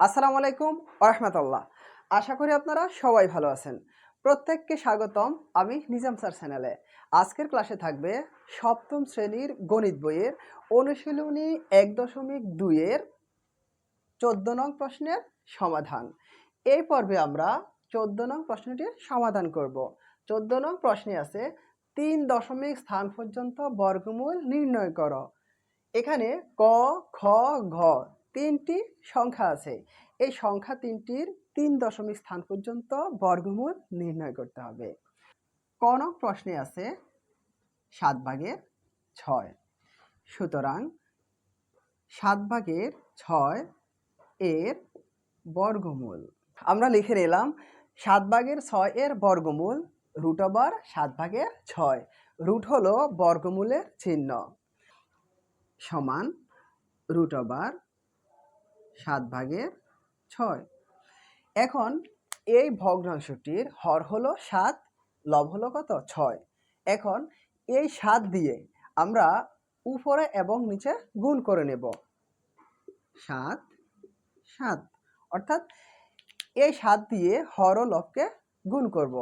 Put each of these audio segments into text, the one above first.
আসসালামু আলাইকুম রহমতুল্লাহ আশা করি আপনারা সবাই ভালো আছেন। প্রত্যেককে স্বাগতম আমি নিজাম স্যার চ্যানেলে। আজকের ক্লাসে থাকবে সপ্তম শ্রেণির গণিত বইয়ের অনুশীলনী এক দশমিক দুইয়ের চোদ্দ নং প্রশ্নের সমাধান। এই পর্বে আমরা চোদ্দ নং প্রশ্নটির সমাধান করব। চোদ্দ নং প্রশ্নে আছে, তিন দশমিক স্থান পর্যন্ত বর্গমূল নির্ণয় করো। এখানে ক, খ, ঘ তিনটি সংখ্যা আছে। এই সংখ্যা তিনটির তিন দশমিক স্থান পর্যন্ত বর্গমূল নির্ণয় করতে হবে। ক নং প্রশ্নে আছে সাত ভাগের ছয়। সুতরাং সাত ভাগের ছয় এর বর্গমূল। আমরা লিখে নিলাম সাত ভাগের ছয় এর বর্গমূল রুট ওভার সাত ভাগের ছয়। রুট হলো বর্গমূলের চিহ্ন। সমান রুট ওভার সাত ভাগের ছয়। এখন এই ভগ্নাংশটির হর হলো সাত, লব হলো কত? ছয়। এখন এই সাত দিয়ে আমরা উপরে এবং নিচে গুণ করে নেব। সাত সাত। অর্থাৎ এই সাত দিয়ে হর ও লবকে গুণ করব।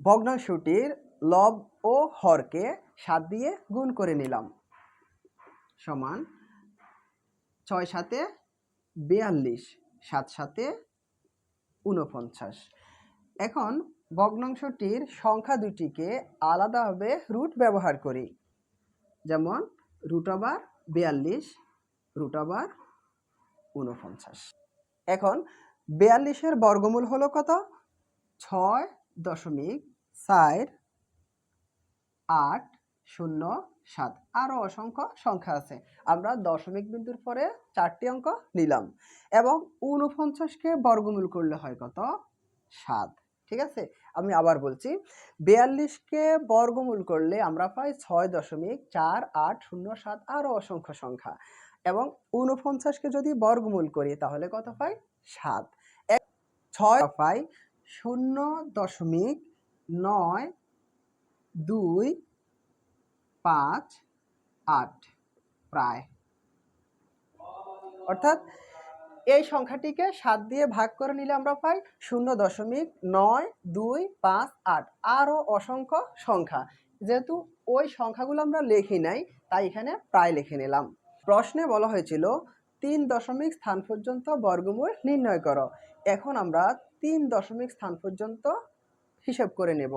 ভগ্নাংশটির লব ও হরকে সাত দিয়ে গুণ করে নিলাম। সমান ছয় সাতে বিয়াল্লিশ সাত সাতে উনপঞ্চাশ এখন ভগ্নাংশটির সংখ্যা দুটিকে আলাদাভাবে রুট ব্যবহার করি। যেমন রুট ওভার বিয়াল্লিশ, রুট ওভার উনপঞ্চাশ এখন বিয়াল্লিশের বর্গমূল হলো কত? ছয় দশমিক চার আট শূন্য, সাত। আরও অসংখ্য সংখ্যা আছে। আমরা দশমিক বিন্দুর পরে চারটি অঙ্ক নিলাম এবং উনপঞ্চাশকে বর্গমূল করলে হয় কত? সাত। ঠিক আছে? আমি আবার বলছি, বিয়াল্লিশকে বর্গমূল করলে আমরা পাই ছয় দশমিক চার আট শূন্য সাত আরও অসংখ্য সংখ্যা। এবং উনপঞ্চাশকে যদি বর্গমূল করি তাহলে কত পাই? সাত। ছয় পাই শূন্য দশমিক নয় দুই পাঁচ, আট প্রায়। অর্থাৎ এই সংখ্যাটিকে সাত দিয়ে ভাগ করে নিলে আমরা পাই শূন্য দশমিক নয়, দুই, পাঁচ, আট। আরও অসংখ্য সংখ্যা। যেহেতু ওই সংখ্যাগুলো আমরা লিখি নাই, তাই এখানে প্রায় লিখে নিলাম। প্রশ্নে বলা হয়েছিল, তিন দশমিক স্থান পর্যন্ত বর্গমূল নির্ণয় করো। এখন আমরা তিন দশমিক স্থান পর্যন্ত হিসাব করে নেব।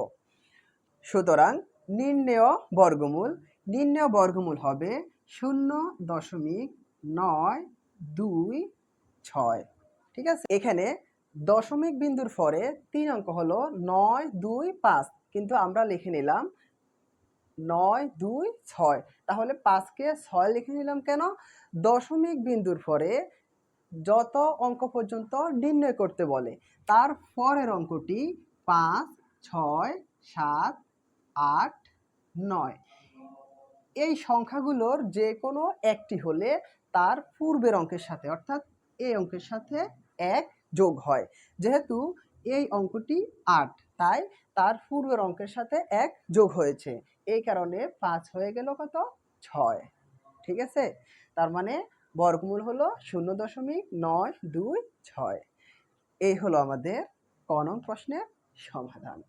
সুতরাং নির্ণেয় বর্গমূল। নির্ণেয় বর্গমূল হবে শূন্য দশমিক নয় দুই ছয়। ঠিক আছে? এখানে দশমিক বিন্দুর পরে তিন অঙ্ক হলো নয় দুই পাঁচ। কিন্তু আমরা লিখে নিলাম নয় দুই ছয়। তাহলে পাঁচকে ছয় লিখে নিলাম কেন? দশমিক বিন্দুর পরে যত অঙ্ক পর্যন্ত নির্ণয় করতে বলে, তার পরের অঙ্কটি পাঁচ, ছয়, সাত আট, নয়। এই সংখ্যাগুলোর যে কোনো একটি হলে তার পূর্বের অঙ্কের সাথে, অর্থাৎ এই অঙ্কের সাথে এক যোগ হয়। যেহেতু এই অঙ্কটি আট, তাই তার পূর্বের অঙ্কের সাথে এক যোগ হয়েছে। এই কারণে পাঁচ হয়ে গেল কত? ছয়। ঠিক আছে? তার মানে বর্গমূল হলো শূন্য দশমিক নয় দুই ছয়। এই হলো আমাদের ক নং প্রশ্নের সমাধান।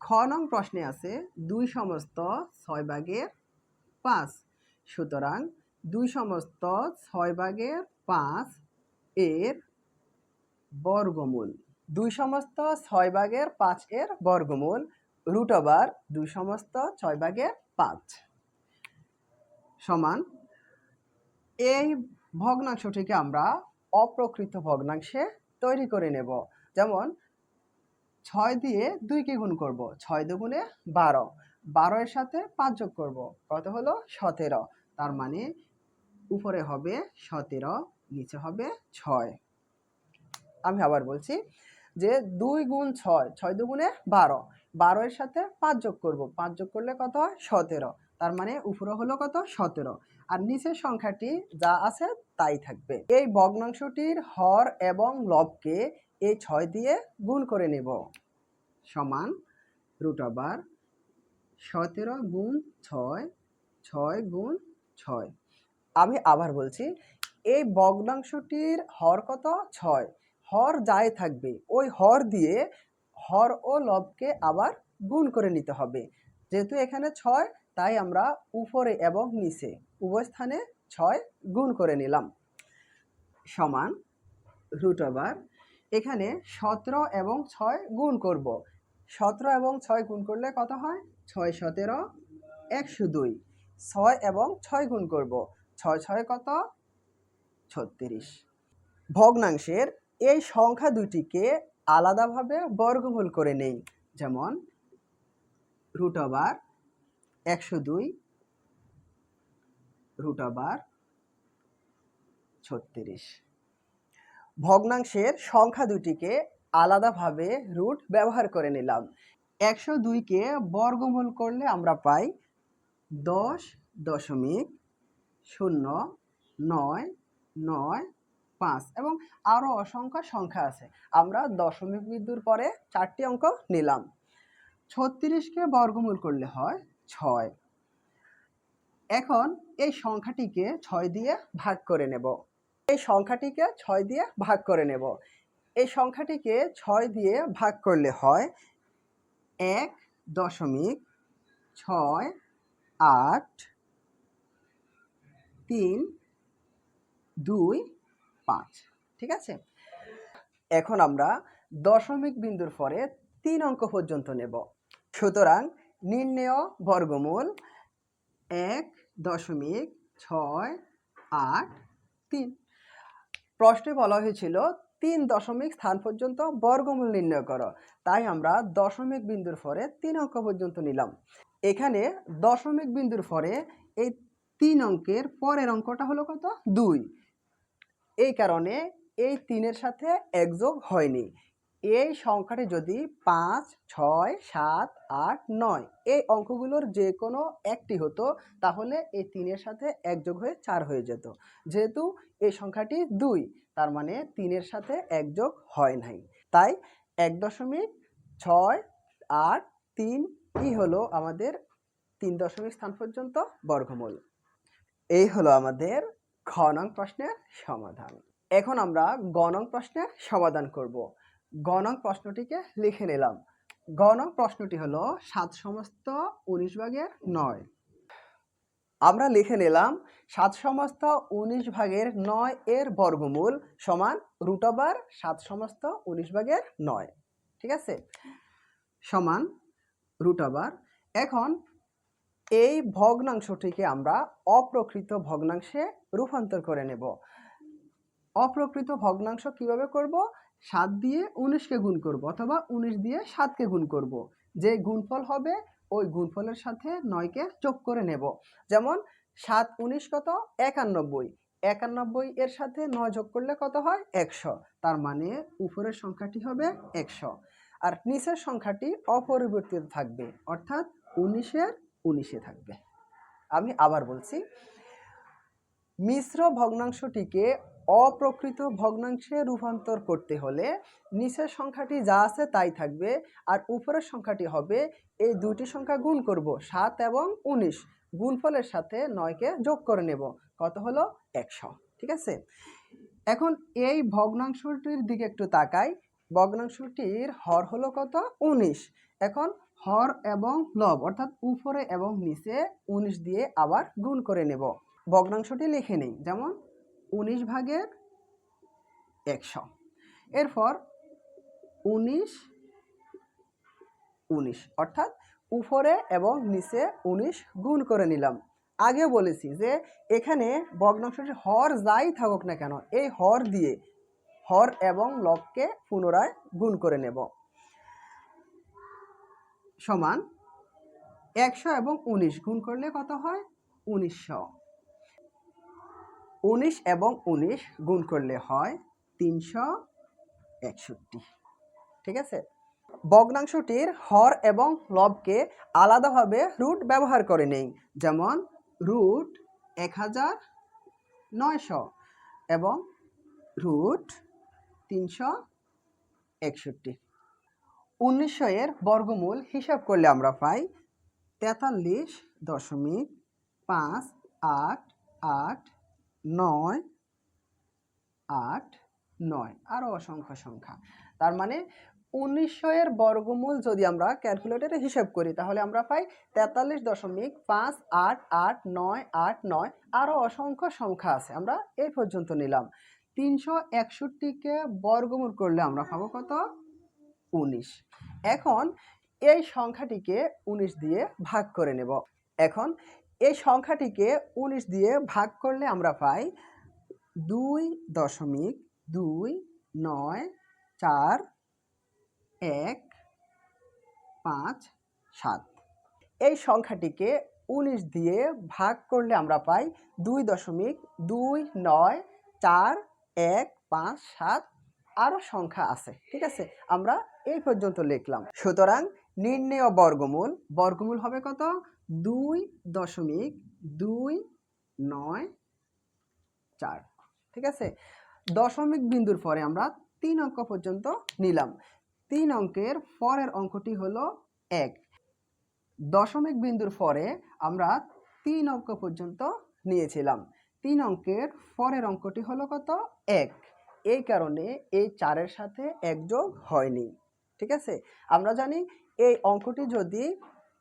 খ নং প্রশ্নে আছে দুই সমস্ত ছয় ভাগের পাঁচ। সুতরাং দুই সমস্ত ছয় ভাগের পাঁচ এর বর্গমূল। দুই সমস্ত ছয় ভাগের পাঁচ এর বর্গমূল রুট ওভার দুই সমস্ত ছয় ভাগের পাঁচ। সমান। এই ভগ্নাংশটিকে আমরা অপ্রকৃত ভগ্নাংশে তৈরি করে নেব। যেমন ছয় দিয়ে দুইকে গুণ করব? ছয় দুগুণে বারো। বারো এর সাথে পাঁচ যোগ করব। কত হলো? সতেরো। তার মানে উপরে হবে সতেরো, নিচে হবে ছয়। আমি আবার বলছি যে দুই গুণ ছয় ছয় দুগুণে বারো। বারো এর সাথে পাঁচ যোগ করব। পাঁচ যোগ করলে কত হয়? সতেরো। তার মানে উপরে হলো কত? সতেরো। আর নিচের সংখ্যাটি যা আছে তাই থাকবে। এই ভগ্নাংশটির হর এবং লবকে এই ছয় দিয়ে গুণ করে নেব। সমান রুট ওভার সতেরো গুণ ছয় ছয় গুণ ছয়। আমি আবার বলছি, এই ভগ্নাংশটির হর কত? ছয়। হর যাই থাকবে, ওই হর দিয়ে হর ও লবকে আবার গুণ করে নিতে হবে। যেহেতু এখানে ছয়, তাই আমরা উপরে এবং নিচে উভয় স্থানে ছয় গুণ করে নিলাম। সমান রুট ওভার এখানে সতেরো এবং ছয় গুণ করব। সতেরো এবং ছয় গুণ করলে কত হয়? ছয় সতেরো, একশো দুই। ছয় এবং ছয় গুণ করব। ছয় ছয় কত? ছত্রিশ। ভগ্নাংশের এই সংখ্যা দুটিকে আলাদাভাবে বর্গমূল করে নেই। যেমন রুট ওভার একশো দুই, রুট ওভার ছত্রিশ। ভগ্নাংশের সংখ্যা দুটিকে আলাদাভাবে রুট ব্যবহার করে নিলাম। একশো দুইকে বর্গমূল করলে আমরা পাই দশ দশমিক শূন্য নয় নয় পাঁচ এবং আরও অসংখ্য সংখ্যা আছে। আমরা দশমিক বিন্দুর পরে চারটি অঙ্ক নিলাম। ছত্রিশকে বর্গমূল করলে হয় ছয়। এখন এই সংখ্যাটিকে ছয় দিয়ে ভাগ করে নেব। এই সংখ্যাটিকে ছয় দিয়ে ভাগ করে নেব। এই সংখ্যাটিকে ছয় দিয়ে ভাগ করলে হয় এক দশমিক ছয় আট তিন দুই পাঁচ, ঠিক আছে? এখন আমরা দশমিক বিন্দুর পরে তিন অঙ্ক পর্যন্ত নেব। সুতরাং নির্ণেয় বর্গমূল এক দশমিক ছয় আট তিন। প্রশ্নে বলা হয়েছিল, তিন দশমিক স্থান পর্যন্ত বর্গমূল নির্ণয় করো। তাই আমরা দশমিক বিন্দুর পরে তিন অঙ্ক পর্যন্ত নিলাম। এখানে দশমিক বিন্দুর পরে এই তিন অঙ্কের পরের অঙ্কটা হলো কত? দুই। এই কারণে এই তিনের সাথে একযোগ হয়নি। এই সংখ্যাটি যদি পাঁচ, ছয়, সাত, আট, নয়, এই অঙ্কগুলোর যে কোনো একটি হতো, তাহলে এই তিনের সাথে একযোগ হয়ে চার হয়ে যেত। যেহেতু এই সংখ্যাটি দুই, তার মানে তিনের সাথে একযোগ হয় নাই। তাই এক দশমিক ছয়, আট, তিন, ই হলো আমাদের তিন দশমিক স্থান পর্যন্ত বর্গমূল। এই হলো আমাদের খ নং প্রশ্নের সমাধান। এখন আমরা গ নং প্রশ্নের সমাধান করব। গ নং প্রশ্নটিকে লিখে নিলাম। গ নং প্রশ্নটি হলো সাত সমস্ত উনিশ ভাগের নয়। আমরা লিখে নিলাম, সাত সমস্ত উনিশ ভাগের নয় এর বর্গমূল সমান রুট ওভার সাত সমস্ত উনিশ ভাগের নয়। ঠিক আছে? সমান রুট ওভার এখন এই ভগ্নাংশটিকে আমরা অপ্রকৃত ভগ্নাংশে রূপান্তর করে নেব। অপ্রকৃত ভগ্নাংশ কীভাবে করব? সাত দিয়ে উনিশকে গুণ করব অথবা উনিশ দিয়ে সাতকে গুণ করব। যে গুণফল হবে, ওই গুণফলের সাথে নয়কে যোগ করে নেব। যেমন সাত, উনিশ কত? একানব্বই। একানব্বই এর সাথে নয় যোগ করলে কত হয়? একশো। তার মানে উপরের সংখ্যাটি হবে একশো। আর নিচের সংখ্যাটি অপরিবর্তিত থাকবে, অর্থাৎ উনিশের উনিশে থাকবে। আমি আবার বলছি, মিশ্র ভগ্নাংশটিকে অপ্রকৃত ভগ্নাংশে রূপান্তর করতে হলে নিচের সংখ্যাটি যা আছে তাই থাকবে আর উপরের সংখ্যাটি হবে এই দুটি সংখ্যা গুণ করব সাত এবং উনিশ। গুণফলের সাথে নয়কে যোগ করে নেব। কত হলো? একশো। ঠিক আছে? এখন এই ভগ্নাংশটির দিকে একটু তাকাই। ভগ্নাংশটির হর হলো কত? উনিশ। এখন হর এবং লব অর্থাৎ উপরে এবং নিচে উনিশ দিয়ে আবার গুণ করে নেব। ভগ্নাংশটি লিখে নেই। যেমন উনিশ ভাগের একশো। এরপর উনিশ উনিশ। অর্থাৎ উপরে এবং নিচে উনিশ গুণ করে নিলাম। আগেও বলেছি যে এখানে ভগ্নাংশটি হর যাই থাকুক না কেন, এই হর দিয়ে হর এবং লবকে পুনরায় গুণ করে নেব। সমান একশো এবং উনিশ গুণ করলে কত হয়? উনিশশো। উনিশ এবং উনিশ গুণ করলে হয় তিনশো একষট্টি। ঠিক আছে? ভগ্নাংশটির হর এবং লবকে আলাদাভাবে রুট ব্যবহার করে নেই, যেমন রুট এক হাজার নয়শো এবং রুট তিনশো একষট্টি। উনিশশো এর বর্গমূল হিসাব করলে আমরা পাই তেতাল্লিশ দশমিক পাঁচ আট আট নয়, আট, নয় আরও অসংখ্য সংখ্যা। তার মানে উনিশশো এর বর্গমূল যদি আমরা ক্যালকুলেটরে হিসাব করি, তাহলে আমরা পাই তেতাল্লিশ দশমিক পাঁচ আট আট নয় আট নয় আরও অসংখ্য সংখ্যা আছে। আমরা এই পর্যন্ত নিলাম। তিনশো একষট্টিকে বর্গমূল করলে আমরা পাবো কত? উনিশ। এখন এই সংখ্যাটিকে উনিশ দিয়ে ভাগ করে নেব। এখন এই সংখ্যাটিকে উনিশ দিয়ে ভাগ করলে আমরা পাই দুই দশমিক দুই নয় চার এক পাঁচ সাত। এই সংখ্যাটিকে উনিশ দিয়ে ভাগ করলে আমরা পাই দুই দশমিক দুই নয় চার এক পাঁচ সাত। আরও সংখ্যা আছে, ঠিক আছে? আমরা এই পর্যন্ত লিখলাম। সুতরাং নির্ণেয় বর্গমূল বর্গমূল হবে কত? দুই দশমিক দুই নয় চার। ঠিক আছে? দশমিক বিন্দুর পরে আমরা তিন অঙ্ক পর্যন্ত নিলাম। তিন অঙ্কের পরের অঙ্কটি হলো এক। দশমিক বিন্দুর পরে আমরা তিন অঙ্ক পর্যন্ত নিয়েছিলাম। তিন অঙ্কের পরের অঙ্কটি হলো কত? এক। এই কারণে এই চারের সাথে একযোগ হয়নি। ঠিক আছে? আমরা জানি এই অঙ্কটি যদি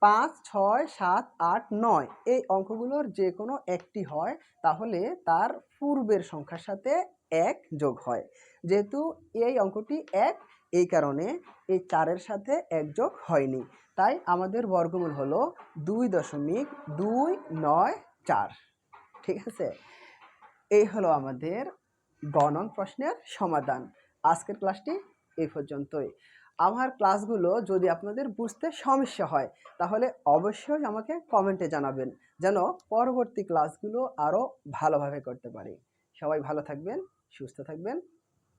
পাঁচ, ছয়, সাত, আট, নয় এই অঙ্কগুলোর যে কোনো একটি হয়, তাহলে তার পূর্বের সংখ্যার সাথে এক যোগ হয়। যেহেতু এই অঙ্কটি এক, এই কারণে এই চারের সাথে এক যোগ হয়নি। তাই আমাদের বর্গমূল হলো দুই দশমিক দুই নয় চার। ঠিক আছে? এই হলো আমাদের গণন প্রশ্নের সমাধান। আজকের ক্লাসটি এই পর্যন্তই। আমার ক্লাসগুলো যদি আপনাদের বুঝতে সমস্যা হয়, তাহলে অবশ্যই আমাকে কমেন্টে জানাবেন, যেন পরবর্তী ক্লাসগুলো আরও ভালোভাবে করতে পারি। সবাই ভালো থাকবেন, সুস্থ থাকবেন,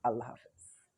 আল্লাহ হাফেজ।